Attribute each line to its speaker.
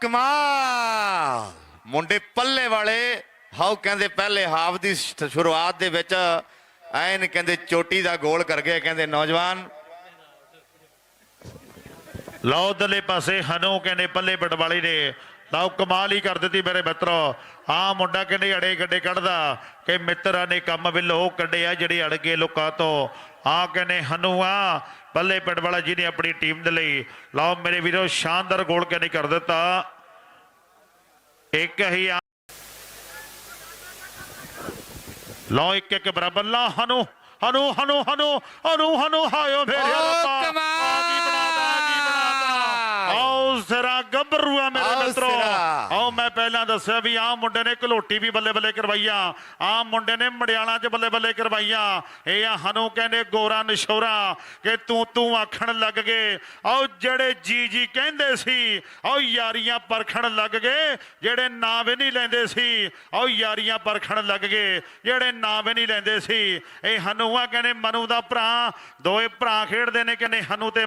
Speaker 1: ਕਮਾਲ! ਮੁੰਡੇ ਪੱਲੇ ਵਾਲੇ, ਹਾਉ ਕਹਿੰਦੇ ਪਹਿਲੇ ਹਾਫ ਦੀ ਸ਼ੁਰੂਆਤ ਦੇ ਵਿੱਚ, ਐਨ ਕਹਿੰਦੇ ਚੋਟੀ ਦਾ ਗੋਲ ਕਰ ਗਏ, ਕਹਿੰਦੇ ਨੌਜਵਾਨ
Speaker 2: ਲਓ ਉਧਰਲੇ ਪਾਸੇ ਹਨੂ ਕਹਿੰਦੇ ਪੱਲੇ ਪਟਵਾਲੀ ਨੇ। ਲਓ ਕਮਾਲ ਹੀ ਕਰ ਦਿੱਤੀ ਮੇਰੇ ਮਿੱਤਰੋ। ਆ ਮੁੰਡਾ ਕਹਿੰਦੇ ਅੜੇ ਗੱਡੇ ਕੱਢਦਾ। ਕਿ ਮਿੱਤਰਾਂ ਨੇ ਕੰਮ ਵਿੱਲੋ ਕੱਢਿਆ ਜਿਹੜੇ ਅੜ ਗਏ ਲੋਕਾਂ ਤੋਂ। ਆ ਕਹਿੰਦੇ ਹਨੂ ਆ ਪੱਲੇ ਪਟਵਾਲਾ ਜੀ ਨੇ ਆਪਣੀ ਟੀਮ ਦੇ ਲਈ। ਲਓ ਮੇਰੇ ਵੀਰੋ ਸ਼ਾਨਦਾਰ ਗੋਲ ਕਹਿੰਦੇ ਕਰ ਦਿੱਤਾ। ਇੱਕ ਹੀ ਲਓ ਇੱਕ ਇੱਕ ਬਰਾਬਰ। ਲਾ ਹਨੂ ਹਨੂ ਹਨੂ ਹਨੂ ਹਨੂ ਹਨੂ ਹਾਇਓ
Speaker 1: ਓ
Speaker 2: ਰੱਬਾ
Speaker 1: ਕਮਾਲ!
Speaker 2: ਆ ਕੀ ਬਣਾਤਾ ਆ ਕੀ ਬਣਾਤਾ ਆਓ ਸਿਰਾ ਗੱਭਰੂ ਆ ਮੇਰੇ
Speaker 1: ਆਓ
Speaker 2: ਮਿੱਤਰੋ।
Speaker 1: ਸਿਰਾ।
Speaker 2: ਆਓ ਮੈਂ ਪਹਿਲਾਂ ਦੱਸਿਆ ਵੀ ਆਹ ਮੁੰਡੇ ਨੇ ਘਲੋਟੀ ਵੀ ਬੱਲੇ ਬੱਲੇ ਕਰਵਾਈਆਂ। ਆਹ ਮੁੰਡੇ ਨੇ ਮੜਿਆਣਾ 'ਚ ਬੱਲੇ ਬੱਲੇ ਕਰਵਾਈਆਂ। ਇਹ ਆ ਹਨੂ ਕਹਿੰਦੇ ਗੋਰਾ ਨਸ਼ੋਰਾ ਕਿ ਤੂੰ ਤੂੰ ਆਖਣ ਲੱਗ ਗਏ। ਆਓ ਜਿਹੜੇ ਜੀ ਜੀ ਕਹਿੰਦੇ ਸੀ ਆਓ ਯਾਰੀਆਂ ਪਰਖਣ ਲੱਗ ਗਏ। ਜਿਹੜੇ ਨਾਂ ਵੀ ਨਹੀਂ ਲੈਂਦੇ ਸੀ ਆਓ ਯਾਰੀਆਂ ਪਰਖਣ ਲੱਗ ਗਏ। ਜਿਹੜੇ ਨਾਂ ਵੀ ਨਹੀਂ ਲੈਂਦੇ ਸੀ ਇਹ ਹਨੂ ਆ ਕਹਿੰਦੇ ਮਨੂ ਦਾ ਭਰਾ। ਦੋਏ ਭਰਾ ਖੇਡਦੇ ਨੇ ਕਹਿੰਦੇ ਹਨੂ ਤੇ